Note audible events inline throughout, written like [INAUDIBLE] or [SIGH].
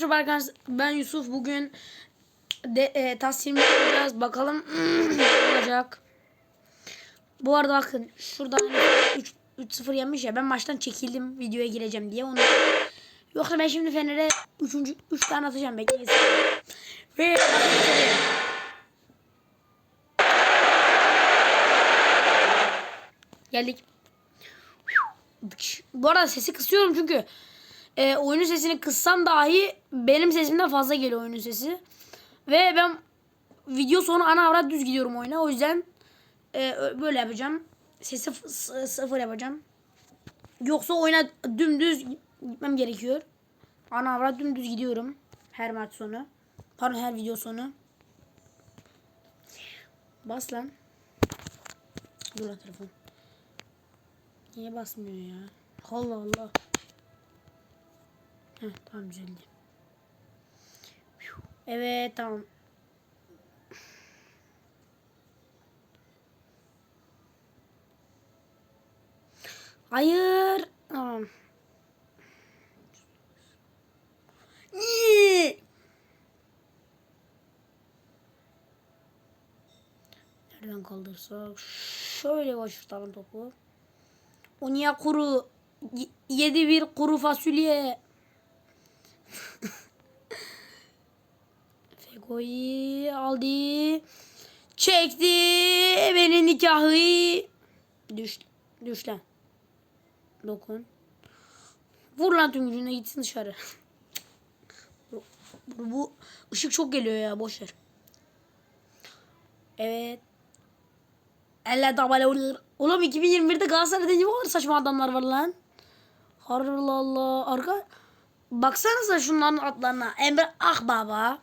Merhaba arkadaşlar ben Yusuf bugün de, e, taslim yapacağız bakalım [CLEARS THROAT] olacak. Bu arada bakın şurada 3 3-0 yenmiş ya ben maçtan çekildim videoya gireceğim diye onu. Yoksa ben şimdi Fener'e 3. 3 tane atacağım bekleyin. Ve Geldik. Bu arada sesi kısıyorum çünkü e, oyunun sesini kıssam dahi benim sesimden fazla geliyor oyunun sesi. Ve ben video sonu ana avrat düz gidiyorum oyuna. O yüzden e, böyle yapacağım. Sesi sıfır yapacağım. Yoksa oyuna dümdüz gitmem gerekiyor. Ana avrat dümdüz gidiyorum. Her maç sonu. Pardon her video sonu. Bas lan. Dur lan telefon. Niye basmıyor ya? Allah Allah. Heh, tamam düzeldi. Evet tamam. Hayır. Tamam. Niye? Nereden kaldırsak? Şöyle başlatalım topu. Onya kuru. y- Yedi bir kuru fasulye. [LAUGHS] Fego'yu aldı. Çekti. Beni nikahı. Düş, düş lan. Dokun. Vur lan tüm gücüne gitsin dışarı. bu, bu, bu ışık çok geliyor ya boş ver. Evet. Elle tabale olur. Oğlum 2021'de Galatasaray'da bu kadar saçma adamlar var lan? Allah Allah. Arka Baksanıza şunların adlarına. Emre Akbaba.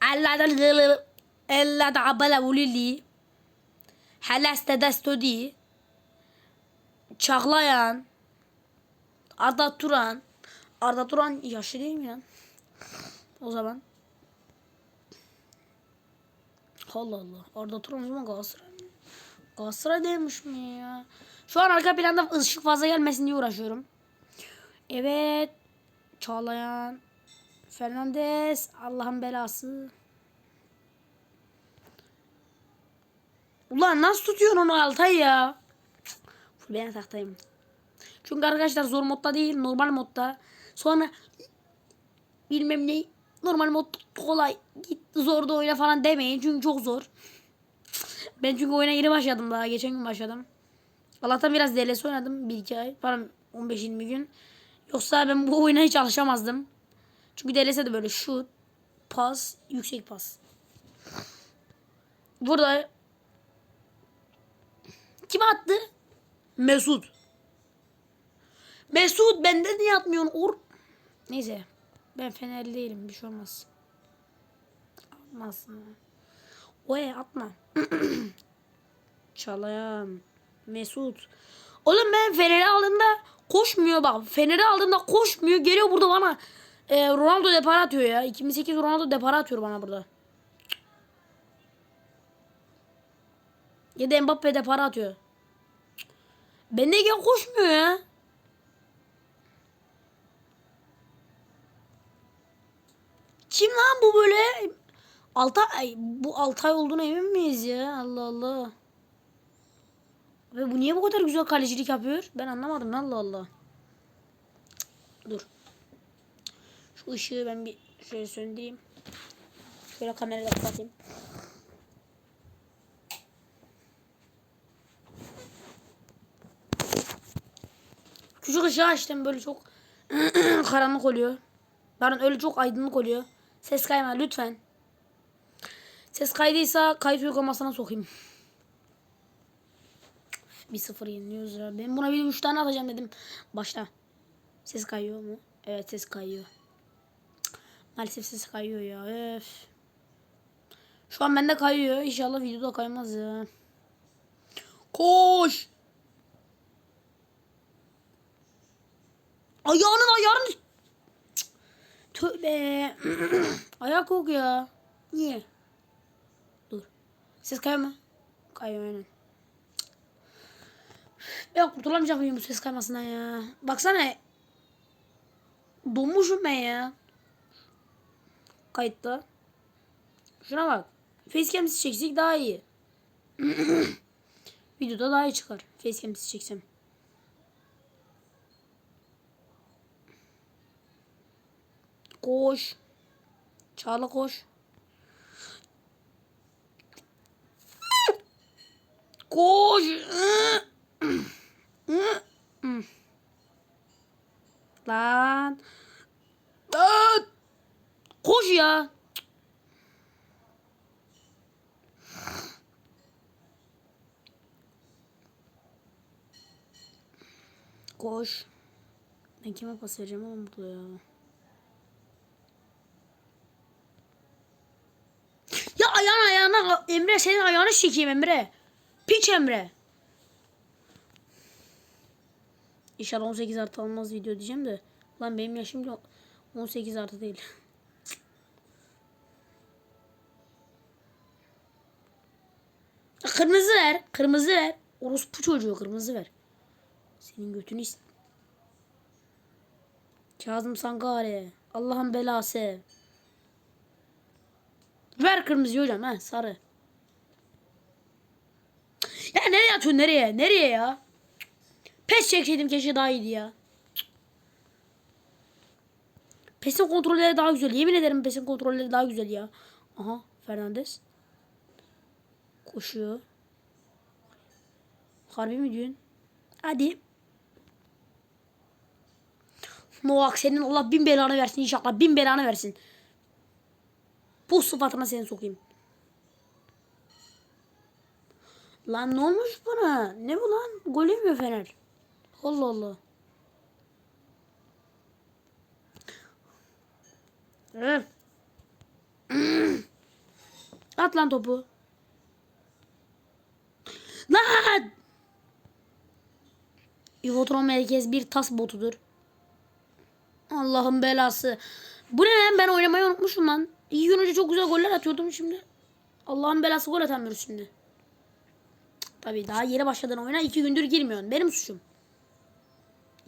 Elle de Elle de abala ulili. Helaste de stodi. Çağlayan. Arda Turan. Arda Turan yaşlı değil mi lan? O zaman. Allah Allah. Arda Turan o zaman Galatasaray? Galatasaray demiş mi ya? Şu an arka planda ışık fazla gelmesin diye uğraşıyorum. Evet. Çağlayan. Fernandez. Allah'ın belası. Ulan nasıl tutuyorsun onu Altay ya? Ben taktayım. Çünkü arkadaşlar zor modda değil normal modda. Sonra bilmem ne normal mod kolay git zorda oyna falan demeyin çünkü çok zor. Ben çünkü oyuna yeni başladım daha geçen gün başladım. Allah'tan biraz DLS oynadım bir iki ay. Pardon 15-20 gün. Yoksa ben bu oyuna hiç alışamazdım. Çünkü DLS'de böyle şut, pas, yüksek pas. Burada kim attı? Mesut. Mesut bende niye atmıyorsun? Or Neyse. Ben Fenerli değilim. Bir şey olmaz. Atmazsın. Oye atma. [CLEARS THROAT] Çalayan. Mesut. Oğlum ben Fener'i aldığımda koşmuyor bak. Fener'i aldığımda koşmuyor. Geliyor burada bana e, Ronaldo depara atıyor ya. 2008 Ronaldo depara atıyor bana burada. Ya da Mbappe depara atıyor. Bendeyken koşmuyor ya. Kim lan bu böyle? Altay bu Altay olduğuna emin miyiz ya? Allah Allah. Ve bu niye bu kadar güzel kalecilik yapıyor? Ben anlamadım Allah Allah. Dur. Işığı ben bir şöyle söndüreyim. Şöyle kamerayı da kapatayım. Küçük ışığı açtım böyle çok [CLEARS THROAT] karanlık oluyor. Pardon öyle çok aydınlık oluyor. Ses kayma lütfen. Ses kaydıysa kayıt uygulamasına sokayım. 1-0 yeniliyoruz ya. Ben buna bir 3 tane atacağım dedim. Başta. Ses kayıyor mu? Evet ses kayıyor. Maalesef ses kayıyor ya. Öf. Şu an bende kayıyor. İnşallah videoda kaymaz ya. Koş. Ayağının ayağını. Cık. Tövbe. [CLEARS THROAT] Ayak yok ya. Niye? Dur. Ses kayıyor mu? Kayıyor aynen. Ben kurtulamayacak mıyım bu ses kaymasından ya? Baksana. Donmuşum ben ya. Kayıtta. Şuna bak. Facecam'siz çeksek daha iyi. [COUGHS] Videoda daha iyi çıkar. Facecam'siz çeksem. Koş. Çağla koş. Koş. [COUGHS] Lan. Koş ya. Koş. Ben kime pas vereceğim oğlum burada ya. Ya ayağına ayağına Emre senin ayağını çekeyim Emre. Piç Emre. İnşallah 18 artı almaz video diyeceğim de. Lan benim yaşım da 18 artı değil. [LAUGHS] Kırmızı ver. Kırmızı ver. Orospu çocuğu kırmızı ver. Senin götünü ist... Kazım Sangare. Allah'ın belası. Ver kırmızı hocam ha sarı. Ya nereye atıyorsun nereye? Nereye ya? Pes çekseydim keşke daha iyiydi ya. Pes'in kontrolleri daha güzel. Yemin ederim Pes'in kontrolleri daha güzel ya. Aha Fernandes. Koşuyor. Harbi mi diyorsun? Hadi. Novak senin Allah bin belanı versin inşallah. Bin belanı versin. Bu sıfatına seni sokayım. Lan ne olmuş buna? Ne bu lan? Gol yemiyor Fener. Allah Allah. [CLEARS THROAT] At lan topu. Lan! Ivotron merkez bir tas botudur. Allah'ın belası. Bu ne lan ben oynamayı unutmuşum lan. İyi gün önce çok güzel goller atıyordum şimdi. Allah'ın belası gol atamıyoruz şimdi. Tabii daha yeni başladın oyuna iki gündür girmiyorsun. Benim suçum.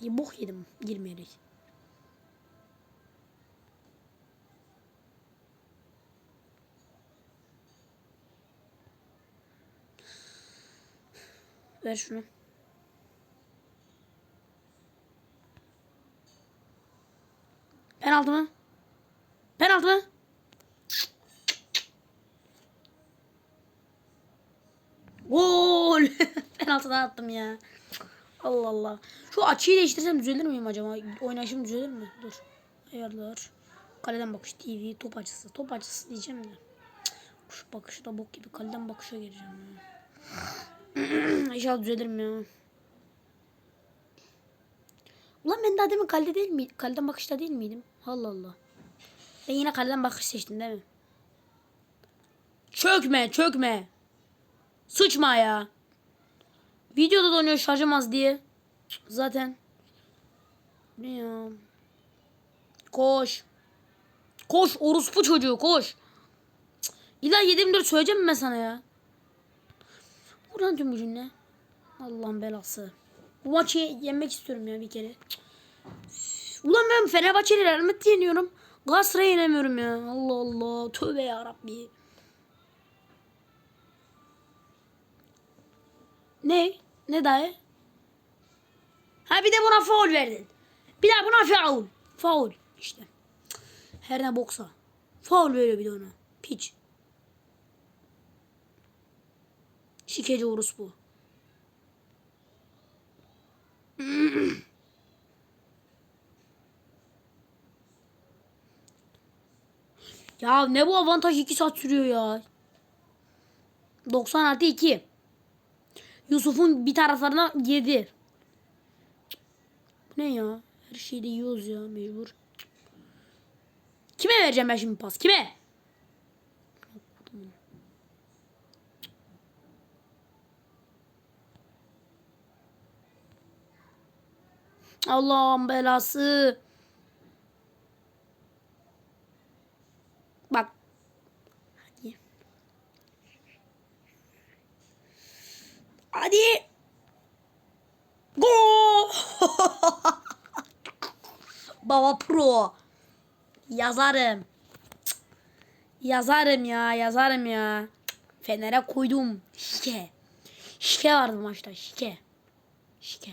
İyi bok yedim girmeyerek. Ver şunu. Penaltı mı? Penaltı mı? Gol. [LAUGHS] Penaltı da attım ya. Allah Allah. Şu açıyı değiştirsem düzelir miyim acaba? Oynayışım düzelir mi? Dur. Ayarlar. Kaleden bakış TV. Top açısı. Top açısı diyeceğim de. Şu bakışı da bok gibi. Kaleden bakışa gireceğim ya. [CLEARS THROAT] İnşallah düzelirim ya. Ulan ben daha demin kalede değil miydim? Kaleden bakışta değil miydim? Allah Allah. Ben yine kaleden bakış seçtim değil mi? Çökme çökme. Sıçma ya. Videoda donuyor şarjım az diye. Zaten. Ne ya? Koş. Koş orospu çocuğu koş. İlla 724 söyleyeceğim mi ben sana ya? Buradan tüm bu cümle. Allah'ın belası. Bu maçı yenmek istiyorum ya bir kere. Ulan ben Fenerbahçe'yle Real Madrid'i yeniyorum. Galatasaray'ı yenemiyorum ya. Allah Allah. Tövbe yarabbi. Ne? Ne dayı? Ha bir de buna faul verdin. Bir daha buna faul. Faul işte. Her ne boksa. Faul veriyor bir de ona. Piç. Şikeci Urus bu. [CLEARS THROAT] ya ne bu avantaj 2 saat sürüyor ya. 90 artı 2. Yusuf'un bir taraflarına yedi. Bu ne ya? Her şeyi de yiyoruz ya mecbur. Kime vereceğim ben şimdi pas? Kime? Allah'ın belası. Hadi. Gol. [LAUGHS] Baba pro. Yazarım. Yazarım ya yazarım ya. Cık, Fener'e koydum. Şike. Şike vardı maçta şike. Şike.